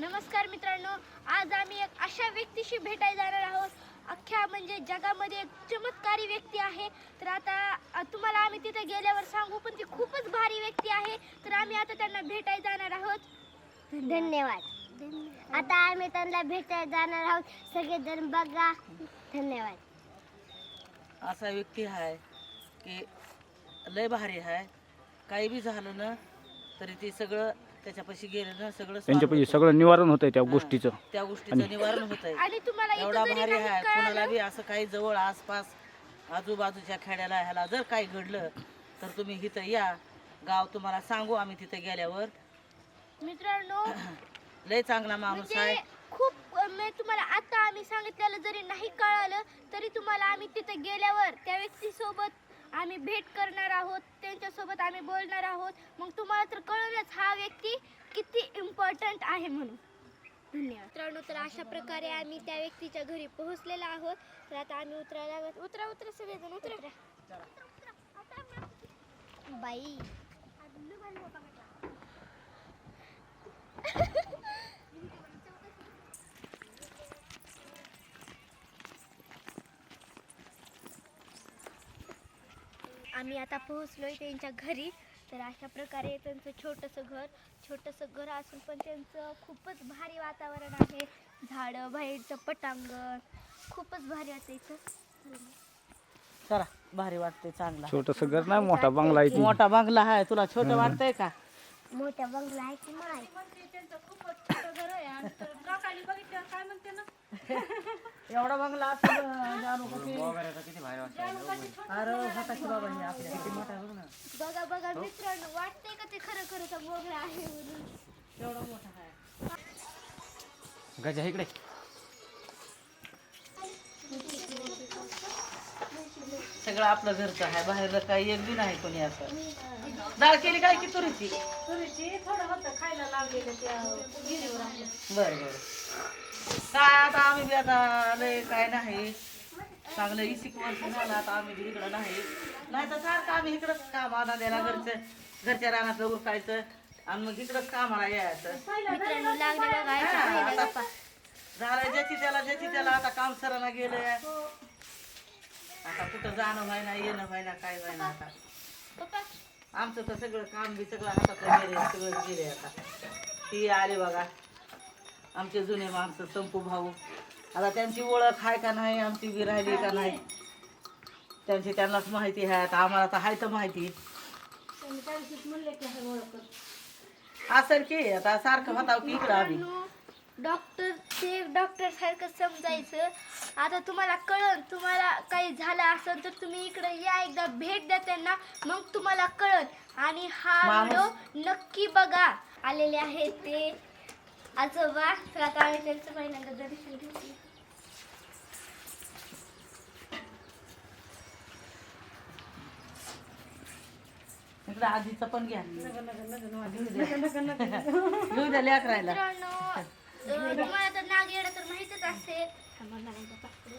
नमस्कार मित्रांनो आज आम्ही एक अशा व्यक्तीशी भेटायला जाणार आहोत. अख्ख्या म्हणजे जगामध्ये एक चमत्कारी व्यक्ती आहे. तर आता तुम्हाला आम्ही तिथे गेल्यावर सांगू पण ती खूपच भारी व्यक्ती आहे. तर आम्ही आता त्यांना भेटायला जाणार आहोत. धन्यवाद. आता आम्ही त्यांना भेटायला जाणार आहोत. सगळेजण बघा. धन्यवाद. असा व्यक्ती आहे की लय भारी आहे काही बी झालं ना तरी ते सगळं त्याच्यापाशी गेलं ना सगळं त्यांच्यापैकी सगळं निवारण होतंय त्या होतं. गोष्टीचं. हा, त्या गोष्टीचं निवारण होत आहे आणि तुम्हाला एवढा इथं जरी भारी नाही आहे कोणाला कळालं बी असं काही जवळ आसपास आजूबाजूच्या खेड्याला ह्याला जर काही घडलं तर तुम्ही इथं या. गाव तुम्हाला सांगू आम्ही तिथे गेल्यावर. मित्रांनो लय चांगला माणूस आहे. म्हणजे खूप अ, म्हणजे तुम्हाला आता आम्ही सांगितलेलं जरी नाही कळालं तरी तुम्हाला आम्ही तिथे गेल्यावर त्या व्यक्तीसोबत आम्ही भेट करणार आहोत त्यांच्यासोबत आम्ही बोलणार आहोत. मग तुम्हाला तर कळलंच हा व्यक्ती किती इम्पॉर्टंट आहे म्हणून. धन्यवाद. मित्रांनो तर अशा प्रकारे आम्ही त्या व्यक्तीच्या घरी पोहोचलेलो आहोत. तर आता आम्ही उतरायला उतरा उतरा सगळेजण उतरा. बाई. आम्ही आता पोहोचलोय त्यांच्या घरी. तर अशा प्रकारे त्यांचं छोटंसं घर छोटंसं घर असून पण त्यांचं खूपच भारी वातावरण आहे. झाडं बाहेरचं पटांगण खूपच भारी वाटतं इथं. चला भारी वाटते चांगला. छोटस घर नाही मोठा बंगला आहे ती. मोठा बंगला आहे तुला छोटं वाटतंय का? मोठा बंगला आहे की नाही? एवढा बंगला असेल जानू कशी अरे होता की बाबा हे आपल्या किती मोठा आहे बघ. ना बघा बघा मित्रांनो वाटतंय का ते खरं मोगळा आहे म्हणून? एवढा मोठा आहे. गजा इकडे. सगळं आपलं घरचं आहे बाहेर काही एक बी नाही कोणी असं. डाळ केली काय की तुरीची? बर बर. काय आता आम्ही बी आता लय काय नाही. चांगलं इसिक वर्ष झालं आता आम्ही बी इकडं नाही. नाही तर सारखं आम्ही इकडंच कामाला द्यायला घरचं घरच्या रानातलं उरकायचं आणि मग इकडंच कामाला यायचं. मित्रांनो लागले बघा हा, याच्या पहिल्या आता गप्पा. झालं ज्याची त्याला ज्याची त्याला. आता काम सरांना गेलंय. आता कुठं जाणं व्हायना येणं व्हायना काय व्हायना आता. पप्पा आमचं तर सगळं काम बी सगळं हातातलं गेले सगळं गेले आता. ती आले बघा. आमचे जुने माणसं संपू भाऊ. आता त्यांची ओळख आहे का नाही आमची बी राहिली का नाही त्यांची त्यांनाच माहिती आहे. आता आम्हाला तर आहे तर माहिती. असेल की आता सारखं होता की इकडं आम्ही? डॉक्टर ते डॉक्टर सारखं समजायचं. आता तुम्हाला कळन तुम्हाला काही झालं असेल तर तुम्ही इकडे या एकदा भेट द्या त्यांना मग तुम्हाला कळन. आणि हा व्हिडिओ नक्की बघा. आलेले आहेत ते. आजोबा तर आता आम्ही त्यांचं पहिल्यांदा दर्शन घेऊ इकडं आजीचं पण घ्या. घेऊ द्या. लेकरायला. मित्रांनो अं, तुम्हाला तर नाग येणं तर माहीतच असेल. थांबा, एकदा पाकडे.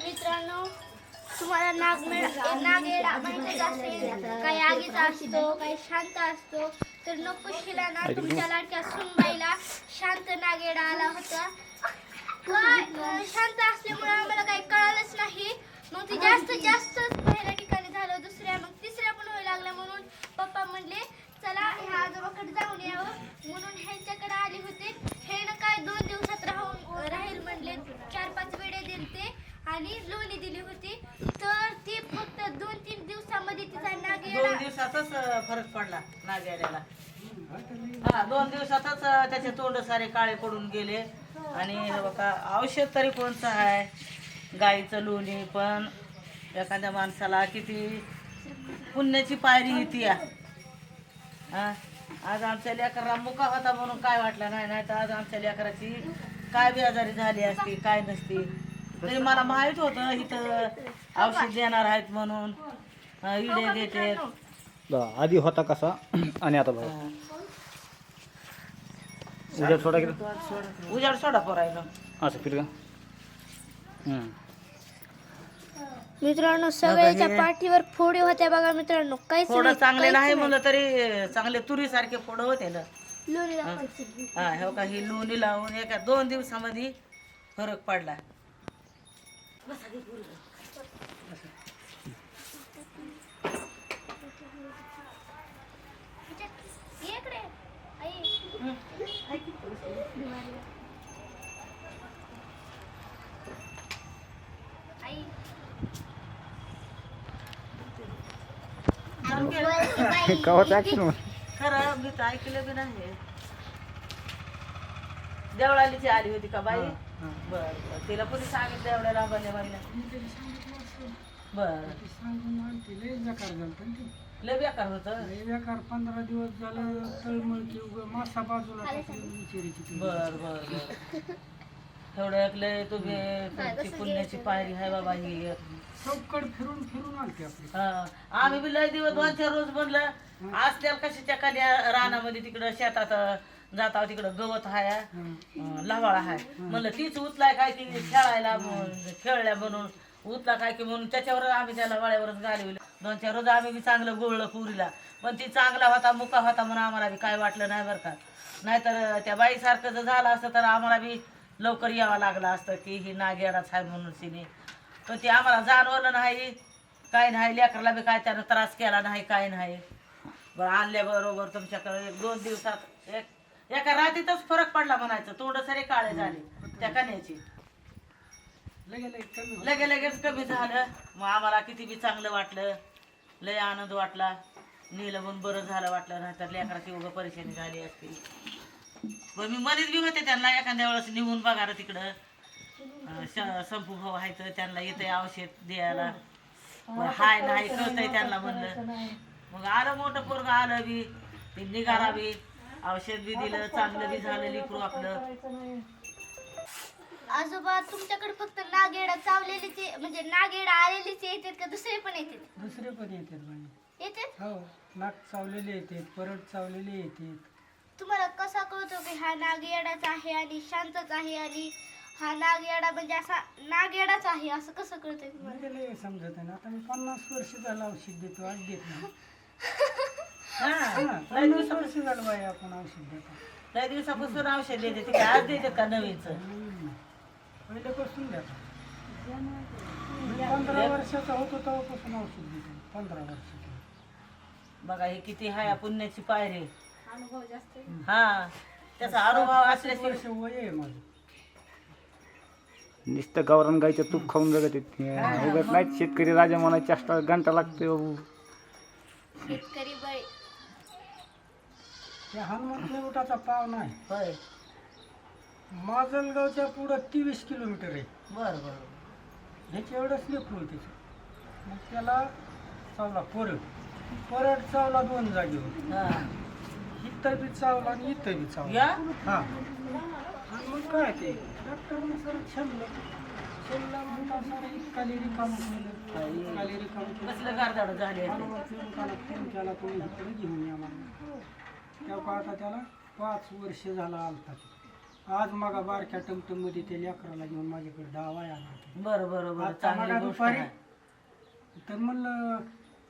मित्रांनो तुम्हाला नागमेळ नागेडा माहितच असेल काही आगीचा असतो काही शांत असतो. तर नकुशीला ना तुमच्या लाडक्या सुनबाईला शांत नागेडा आला होता. शांत असल्यामुळे आम्हाला काही कळालंच नाही. मग ते जास्त जास्त पहिल्या ठिकाणी झालं दुसऱ्या मग तिसऱ्या पण व्हायला लागल्या म्हणून पप्पा म्हणले चला ह्या आजोबाकडे जाऊन यावं. म्हणून ह्यांच्याकडे आले होते हे ना काय दोन दिवसात राहून राहील म्हणले चार पाच वेळे दिलते आणि लोणी दिली होती तर ती फक्त दोन तीन दिवसामध्ये तिचा दोन नागेडा दिवसातच अं, फरक पडला नागेड्याला हा दोन दिवसातच त्याचे तोंड सारे काळे पडून गेले. आणि बघा औषध तरी कोणतं आहे गाईचं लोणी पण एखाद्या माणसाला किती पुण्याची पायरी येते हा आज आमच्या लेकराला मुका होता म्हणून काय वाटलं नाही नाही तर आज आमच्या लेकराची काय बेजारी झाली असती काय नसती. तरी मला माहीत होतं इथं औषध देणार आहेत म्हणून. इडे देते आधी होता कसा? आणि आता बघा. उद्या सोडा गेला उजाड सोडा पोरायला. असं फिर का? हम्म. मित्रांनो सगळ्याच्या पाठीवर फोडी होत्या बघा मित्रांनो. काहीच फोड चांगले नाही म्हणलं तरी चांगले तुरी सारखे फोड होते ना. लोणी दाखवायची. हा हे का? ही लोणी लावून एका दोन दिवसामध्ये फरक पडला ये इकडे. आई. आई. कवाच ऍक्शन खरं मी तर ऐकलं बी नाही देवळालीची आली होती का बाई? बर बर. तिला कोणी सांगितलं एवढ्या लांबल्या बाईला बर. लय बेकार होत? बेकार पंधरा दिवस झालं तळमळ की उगा मासा बाजूला टाकली बर बर बर. एवढं ऐकलंय तुम्ही तुमची पुण्याची पायरी आहे बाबा ही. चौकड फिरून फिरून आलते आपली. हा. आम्ही बी लय दिवस दोन चार रोज म्हणलं आज त्या कशाच्या खाली रानामध्ये तिकडं शेतात जाता तिकडं गवत हाय अं, लावाळा हाय म्हणलं तीच उचलाय काय की खेळायला म्हणून- खेळल्या म्हणून. उचला काय की म्हणून त्याच्यावर आम्ही त्याला वाळ्यावरच घालविलं दोन चार रोज आम्ही बी चांगलं गोळलं पुरीला. पण ती चांगला होता मुका होता म्हणून आम्हाला बी काय वाटलं नाही बरं का. नाहीतर त्या बाईसारखं जर झालं असतं तर आम्हाला बी लवकर यावं लागलं असतं की ही नागेडाच आहे म्हणून तिने. पण ती आम्हाला जाणवलं नाही. काय नाही लेकराला बी काय त्यानं त्रास केला नाही काय नाही. बरं आणल्याबरोबर तुमच्याकडे एक दोन दिवसात एक एका रात्रीतच फरक पडला म्हणायचं. तोंड सारे काळे झाले त्या कन्याची. लगे लगे लगेच कमी झालं. मग आम्हाला किती बी चांगलं वाटलं. लय आनंद वाटला. नेलं बरं झालं वाटलं. नाही तर लेकराची उभं परेशानी झाली असती. पण मी मध्येच बी होते त्यांना एखाद्या वेळेस निघून बघा रे तिकडं. अं, श- संपू भाऊ आहे तर त्यांना येतंय औषध द्यायला. मग हाय नाही कळतंय त्यांना म्हणलं. मग आलं मोठं पोरग आलं बी. ते निघाला बी. औषध बी दिलं चांगलं बी झालं लिकरू आपलं. आजोबा तुमच्याकडे फक्त नागेडा चावलेलीच म्हणजे नागेडा आलेलीच येतात का दुसरे पण येतात? दुसरे पण येतात बाई येतात? हो नाक चावलेले येतात परत चावलेले येतात. तुम्हाला कसा कळतो की हा नागेडाच आहे आणि शांतच आहे आणि हा नागेडा म्हणजे असा नागेडाच आहे असं कसं कळतंय तुम्हाला? लय समजत आहे ना. आता मी पन्नास वर्ष झालं औषध देतो आज देत नाही. हा हा, लय पन्नास दिवसा वर्ष झालं बाई आपण औषध देतो. लय दिवसापासून औषध देते ते काय आज देतात का नवीनच? हम्म. पहिल्यापासून देतो. मी पंधरा वर्षाचा होतो तेव्हापासून औषध देतो पंधरा वर्षाचा बघा हे किती हाय पुण्याची पायरी. हा त्याचा अनुभव असल्याशिवाय वर्ष वय आहे माझं. नुसतं गावरान गायचं तूप खाऊन जगत येत उगत नाही शेतकरी राजा म्हणायची चेष्टा घंटा लागते बाबू. शेतकरी बळी त्या हनुमंत लेवटाचा पाव नाही. होय. माजलगावच्या पुढं तेवीस किलोमीटर आहे. बर बर. ह्याच्या एवढंच लेकरू त्याचं. मग त्याला चावला परत परत चावला दोन जागेवर. हा. इथं बी चावला आणि इथं बी चावला. या? हा. आणि मग काय ते? डॉक्टरने सर छल्लं म्हणता सर इतकाली रिकाम केलं. इतकाली रिकाम केलं. कसलं गारदाड झाले हनुमंत लेवटाला फोन केला तो इकडे घेऊन या मला तेव्हा आता त्याला पाच वर्ष झाला आलता आज मग बारक्या टमटममध्ये ते लेकराला घेऊन माझ्याकडे दावा आला बर बर बर. आता चांगली मगा गोष्ट दुपारी आहे. तर म्हणलं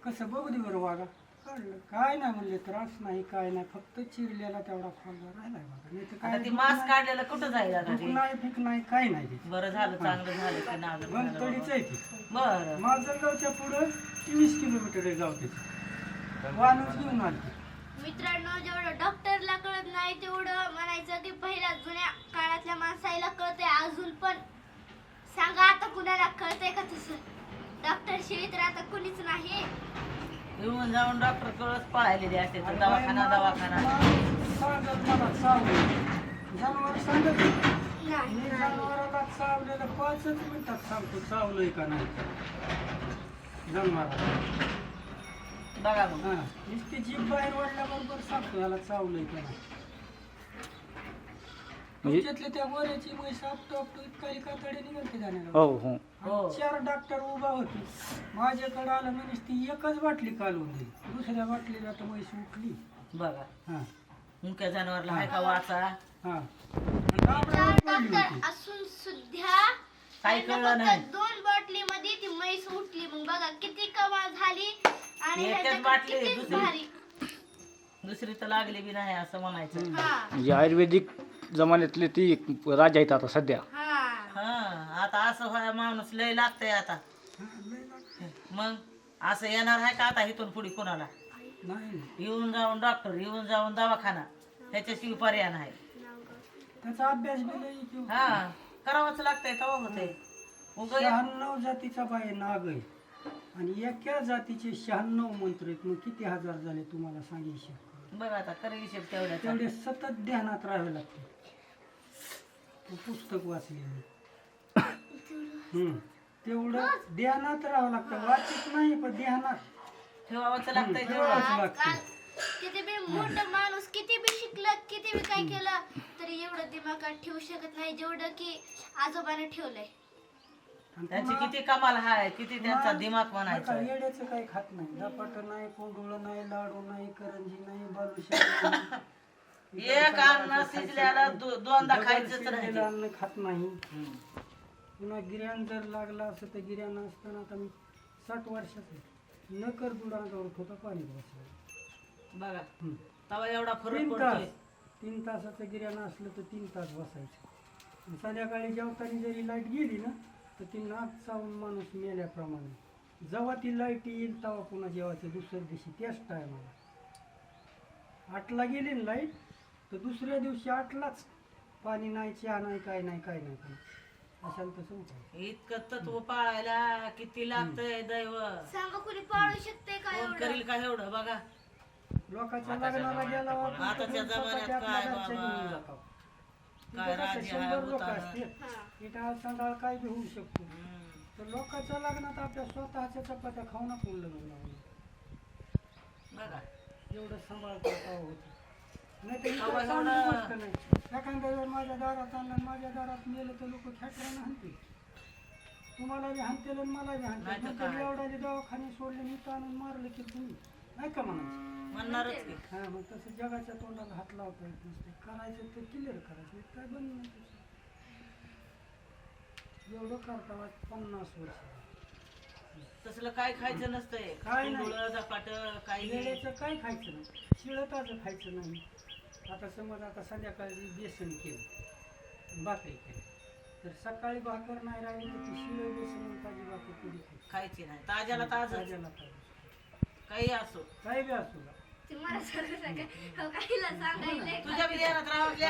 कसं बघू दे बरं वागा. काढलं काय नाही म्हणले त्रास नाही काय नाही फक्त चिरलेला तेवढा फॉलला राहिलाय बघा नाही तर आता ती मास्क काढलेलं कुठं जाईल आता दुख ते? नाही फिक नाही काय नाही बरं झालं चांगलं झालं की नाग वनतडीच आहे ते. बर. माजलगावच्या पुढं किलोमीटर आहे गाव त्याचं वाहनच घेऊन आली मित्रांनो जेवढं डॉक्टरला कळत नाही तेवढं म्हणायचं की पहिल्या जुन्या काळातल्या माणसाला कळतंय अजून पण. सांगा आता कुणाला कळतंय का तसं? डॉक्टर शिवाय तर आता कुणीच नाही. येऊन जाऊन डॉक्टर कळस पळायलेले असते तर दवाखाना दवाखाना. जनावर सांगत. मी जनावराला चावलेलं पाचच मिनिटात सांगतो चावलंय का नाही जनावराला बघा मग नुसती जीभ बाहेर वाढल्याबरोबर सांगतो याला चावलंय का नाही. म्हणजे तुमच्यातले त्या गोऱ्याची म्हैस आपटो आपटो इतका कातडे जाण्याला. हो हो. हो. चार डॉक्टर उभा होते. माझ्याकडे आलं मी नुसती एकच बाटली कालवून दिली. दुसऱ्या बाटलीला तर म्हैस उठली. बघा. हा. मुक्या जनावरला आहे का वाचा? हा. पडली होती. असून सुद्धा काही कळलं फक्त नाही. दोन बाटली मध्ये ती म्हैस उठली. मग बघा किती कमाल झाली. आणि एकच ह्याच्याकडे बाटली, किती दुसरी. भारी. दुसरी तर लागली बी नाही असं म्हणायचं. हा. म्हणजे आयुर्वेदिक जमान्यातले ती राजा आहेत आता सध्या. हा. हा आता असं व्हाय माणूस लय लागतंय आता. मग असं येणार आहे का आता इथून पुढे कोणाला? नाही येऊन जाऊन डॉक्टर येऊन जाऊन दवाखाना. ह्याच्याशिवाय पर्याय नाही. त्याचा अभ्यास बी लई हा करावंच लागतंय तेव्हा होतंय. उग शहाण्णव जातीचा बाय नाग आहे. आणि एका जातीचे शहाण्णव मंत्र आहेत. मग किती हजार झाले तुम्हाला सांगे बघ आता कर हिशेब तेवढ्याचा. तेवढे सतत ध्यानात राहावे लागते. ते पुस्तक वाचले. हम्म. तेवढं ध्यानात राहावं लागतं. वाचित नाही पण ध्यानात. ठेवावंच लागतंय तेवढं. ठेवावंच लागतं आजकाल किती बी मोठं माणूस किती बी शिकलं किती बी काय केलं तरी एवढं दिमागात ठेवू शकत नाही. जेवढं की आजोबाने ठेवलंय. त्यांची किती कमाल हाय किती त्यांचा दिमाग म्हणायचा येड्याचं काही खात नाही झपाट नाही कोंडुळ नाही लाडू नाही करंजी नाही बालुशाही नाही. एक अन्न शिजल्याला दोनदा खायचंच अन्न खात नाही. पुन्हा गिर्यान जर लागला असं तर गिर्यान असताना आता मी साठ वर्षाचं. न कर दुडा अंगावर होता पाणी बसायला बघा. तेव्हा एवढा फरक तीन तास तीन तासाचं गिर्यान असलं तर तीन तास बसायचं संध्याकाळी जेवताना जरी लाइट गेली ना तर ती नाक चावून माणूस मेल्याप्रमाणे जेव्हा ती लाइट येईल तेव्हा पुन्हा जेवायचं दुसऱ्या दिवशी त्याच टायमाला आठला गेली ना लाइट तर दुसऱ्या दिवशी आठलाच पाणी नाही चहा नाही काय नाही काय नाही. काय अशाला तसं इतकं तत्व पाळायला किती लागतंय दैव. सांगा कोणी पाळू शकते का कोण एवढं? करील का एवढं? बघा. लोकांच्या लग्नाला गेला आताच्या जमान्यात काय बाबा? काय तिथं कसं राज्य आहे, शंभर लोक भूतानं. असतील. हा. इटाळ सांडाळ काय बी होऊ शकतो. हम्म. तर लोकांच्या लग्नात आपल्या स्वतःच्या चपात्या खाऊ ना कोण लग्न लावलं बघा. एवढं सांभाळता होत नाही तर अहो, इतर चांगली एवढं- गोष्ट नाही. एखाद्या वेळेस माझ्या दारात आणलं आणि माझ्या दारात नेलं तर लोक खेटरानं हाणतील. तुम्हाला बी हाणतील आणि मला बी नाही तर हाणतील काय? एवढ्याचे दवाखाने सोडले मी आणून मारलं की तुम्ही. नाही का म्हणायचं? म्हणणारच की. हा मग तसं जगाच्या तोंडाला हात लावता येत नसते. करायचं तर क्लिअर करायचं. काय बंद नाही. एवढं करता वाट पन्नास वर्ष. तसलं काय खायचं नसतंय. काय नाही. झपाट काही वेळेचं काय खायचं नाही. शिळताचं खायचं नाही. आता समज आता संध्याकाळी बेसन केलं. भाकरी केली. तर सकाळी भाकर नाही राहिली तर ती शिळ बेसन आणि ताजी भाकर कधी खायची? खायची नाही. ताज्याला ताज ताज्याला ताजी. काही असो. काही बी असू. द्या. ते मला सांगू. नका. हो, काहीला तुझ्या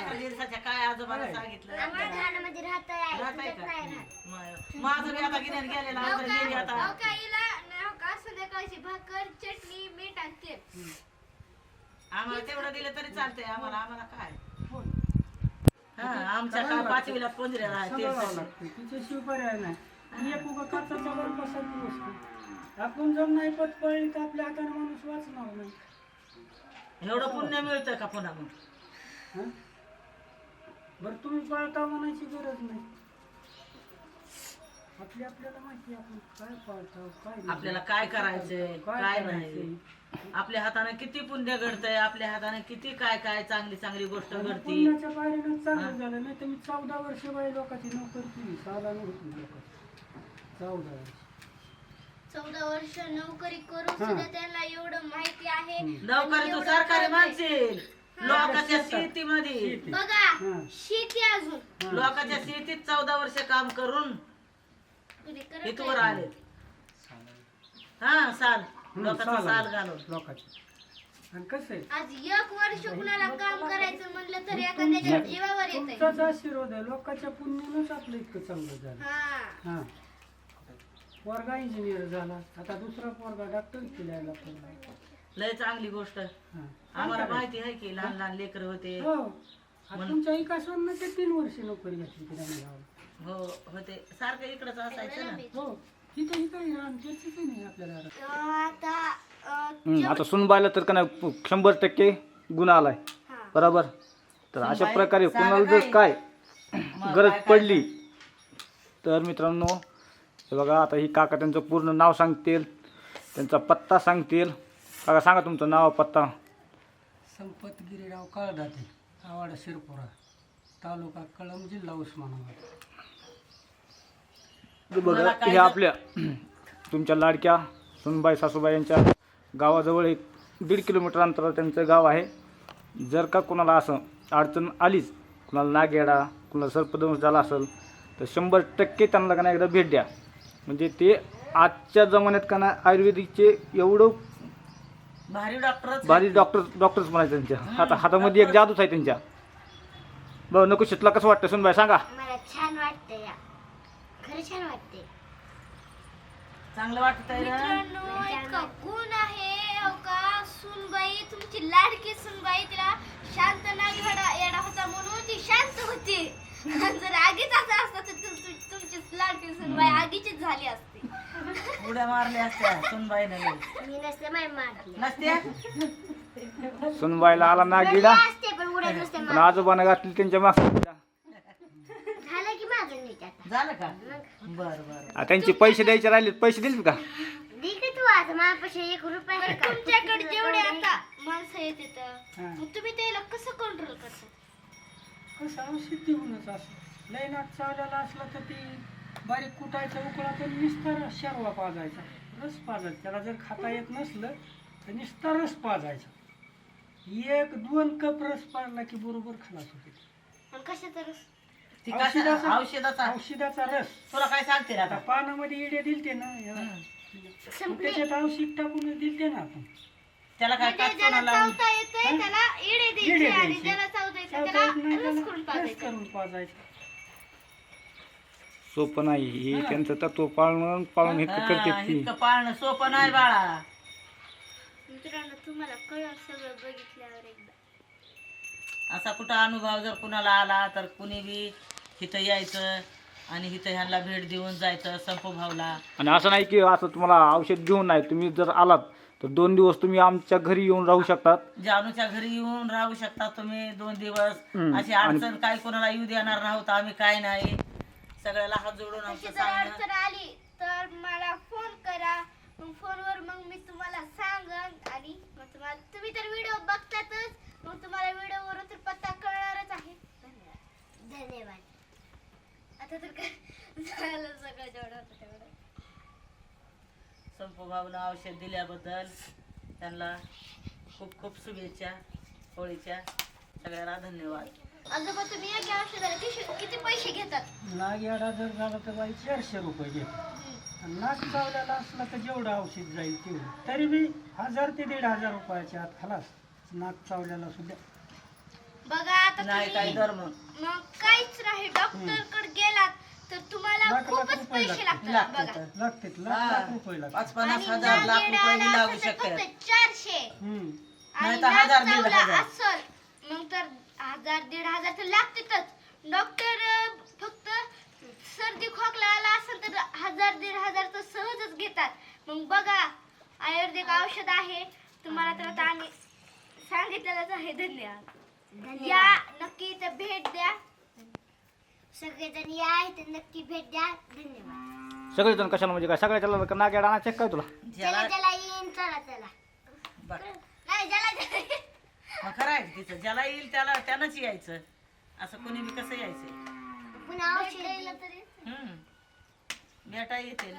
लेकरं दिवसाच्या काय आजोबाला सांगितलं? आम्हाला घरामध्ये राहता आहे राहताय तुझ्यात का? नाही राहत. म- माझं बी आता गिन्यान गेलेलं. हो आता गेली का- आता हो हो का? संध्याकाळची भाकर चटणी मीठ आणि तेल आम्हाला तेवढं दिलं तरी चालतंय. आम्हाला आम्हाला काय? हो. आमच्या काय पाचवीला सांभाळावं ते लागतं. तिच्याशिवाय पर्याय नाही. आणि एक उगा काचाचा वर बसायची वस्तू आपण जर नाही पत पळली तर आपल्या हाताने माणूस वाचणार नाही. एवढं पुण्य मिळतं का पुन्हा मग हं? बरं तुम्ही पाळता म्हणायची गरज नाही. आपली आपल्याला माहिती आहे आपण काय पाळतो काय नाही. आपल्याला काय करायचंय काय नाही. आपल्या हाताने किती पुण्य घडतंय आपल्या हाताने किती काय काय चांगली चांगली गोष्ट आणि घडती. पुण्याच्या पायरीनं चांगलं झालं नाही तर मी चौदा वर्ष बाई लोकांची नोकरी केली साला नव्हती लोकांची चौदा वर्ष. चौदा वर्ष नोकरी करून सुद्धा त्यांना एवढं माहिती आहे. नोकरी तू सरकारी मानशील लोकांच्या शेतीमध्ये. शेती. बघा. शेती अजून. लोकांच्या शेतीत चौदा वर्ष काम करून इथवर. आले हा साल. लोकांचा साल. घालून. लोकांची. आणि कसं आहे? आज एक वर्ष कुणाला काम करायचं म्हणलं तर एखाद्याच्या जीवावर येत तुमचाच आशीर्वाद आहे. लोकांच्या पुण्यानंच आपलं इतकं चांगलं झालं. हा. हा. पोरगा इंजिनियर झाला. आता दुसरा पोरगा डॉक्टर पडला लय चांगली गोष्ट. आम्हाला माहिती आहे की लहान लहान लेकर होते. हो. आता तुमच्या विकासानं ते तीन वर्ष नोकरी घेतली की गावाला. हो होते. सारखं इकडंच असायचं ना. हो. तिथे नाही आपल्याला आता हम्म, आता सुनबायला तर का नाही शंभर टक्के गुण आलाय. हा. बरोबर? तर अशा प्रकारे कुणाला जर काय? गरज? पडली तर मित्रांनो हे बघा आता ही काका त्यांचं पूर्ण नाव सांगतील. त्यांचा पत्ता सांगतील. काका सांगा तुमचं नाव पत्ता. संपत गिरीराव काळदाते आवाडा शिरपुरा तालुका कळंब जिल्हा उस्मानाबाद. तर बघा हे आपल्या तुमच्या लाडक्या सुनबाई सासूबाई यांच्या गावाजवळ एक दीड किलोमीटर अंतरावर त्यांचं गाव आहे. जर का कोणाला असं अडचण आलीच कुणाला नागेडा कुणाला सर्पदंश झाला असेल तर शंभर टक्के त्यांना का एकदा भेट द्या. म्हणजे ते आजच्या जमान्यात का नाही आयुर्वेदिकचे एवढं भारी डॉक्टर भारी डॉक्टर डॉक्टर्स म्हणायचे त्यांच्या. हाता हातामध्ये एक जादूच आहे त्यांच्या. बरं नको शितला कसं वाटतं सुनबाई सांगा. मला छान वाटतं या. खरं छान वाटते चांगलं वाटत आहे ना? मित्रांनो इतका गुण आहे अहो का? सुनबाई तुमची लाडकी सुनबाई तिला शांत नाग येडा येडा होता म्हणून ती शांत होती. जर आगीच असं असतं तर तु- तु- तुमची लाडकी सुनबाई आगीचीच झाली असती. उड्या मारल्या असत्या सुनबाईने लई. मी नसते माय मारली. नसत्या? सुनबाईला आला नागिडा असते पण उड्या नुसते पण आजोबानं घातली त्यांच्या मागच्या झालं की माझं नीट आता. झालं का? बर बर. आ, त्यांचे पैसे द्यायचे राहिले पैसे दिले का? दे की तू आता माझ्यापाशी एक रुपया आहे का? तुमच्याकडे जेवढे आता माणसं येत हा. मग तुम्ही त्याला कसं कंट्रोल करता? कसं औषध देऊनच असं. लय नाक चावलेला असला तर ती बारीक कुटायचा उकळा तर निस्तार शरवा पाजायचा. रस पाजायचा. त्याला जर खाता येत नसलं तर निस्तार रस पाजायचा. एक दोन कप रस पाजला की बरोबर खलास होते. कशाचा रस? औषधाचा- औषधाचा औषधाचा रस. तुला काय सांगते रे आता? पानामध्ये इडे दिलते ना त्याच्यात औषध टाकून दिलते ना आपण. त्याला काय म्हणजे ज्याला काटकोना लावून चावता येतंय त्याला इडे इडे द्यायचे आणि द्यायचे. ज्याला चावता येतं त्याला येत नाही रस त्याला करून रस पाजायचं. करून पाजायचं. सोपं नाही हे त्यांचं तत्व पाळून पाळून हे हा, करते ती. इतकं पाळणं सोपं नाही बाळा. मित्रांनो तुम्हाला कळलं सगळं बघितल्यावर एकदा. असा कुठं अनुभव जर कुणाला आला तर कुणी बी इथं यायचं आणि इथं ह्यांना भेट देऊन जायचं संपभावला आणि असं नाही की असं तुम्हाला औषध घेऊन नाही तुम्ही जर आलात तर दोन दिवस तुम्ही आमच्या घरी येऊन राहू शकतात. जानूच्या घरी येऊन राहू शकता तुम्ही दोन दिवस. हम्म. अशी अडचण काय कोणाला येऊ देणार नव्हत आम्ही काय नाही. सगळ्याला हात जोडून तशी आमचं जर सांगणं. अडचण आली तर मला फोन करा. मग फोनवर मग मी तुम्हाला सांगन आणि मग तुम्हाला तुम्ही तर व्हिडिओ बघतातच. मग तुम्हाला व्हिडिओवरून तर पत्ता कळणारच आहे. धन्यवाद. धन्यवाद. आता तर काय झालं सगळं जेवढं होतं. संपभावनं औषध दिल्याबद्दल त्यांना खूप खूप शुभेच्छा होळीच्या सगळ्याला धन्यवाद. आजोबा तुम्ही या की औषधाला. किती किती पैसे घेतात? नाग याडा जर झाला तर बाई चारशे रुपये घे आणि नाक चावलेला असला तर जेवढं औषध जाईल तेवढं. तरी बी हजार ते दीड हजार रुपयाच्या आत खलास. नाक चावलेला सुद्धा. बघा आता नाही काय तुम्ही धर्म? मग काहीच नाही. डॉक्टरकडे गेलात. तर तुम्हाला लाख- लाख खूपच रुपये पैसे लागतात. लागतात लागते बघा तर. लागतात लाख. लाख रुपये लागतात पाच पन्नास आणि हजार लाख नागेड रुपये आला लागू असेल तर शकतात फक्त चारशे हम्म. आणि नाही तर नाक हजार, दीड चावला हजार. असल मग तर हजार दीड हजार तर लागतातच डॉक्टर अं, फक्त सर्दी खोकला आला असेल तर हजार दीड हजार तर सहजच घेतात मग बघा आयुर्वेदिक औषध आहे तुम्हाला तर आता आम्ही सांगितलेलंच आहे धन्यवाद या नक्की इथं भेट द्या सगळेजण या इथे नक्की भेट द्या. धन्यवाद. सगळेजण कशाला म्हणजे काय? सगळ्याच्या नाग्या डाना चेक काय तुला? ज्याला चला चला येईन चला चला. बघ, नाही ज्याला मग खरं आहे तिथं. ज्याला येईल त्याला त्यानंच यायचं. असं कोणी बी कसं यायचं? पुन्हा औषध देईन. तरी? हम्म. भेटा येतील.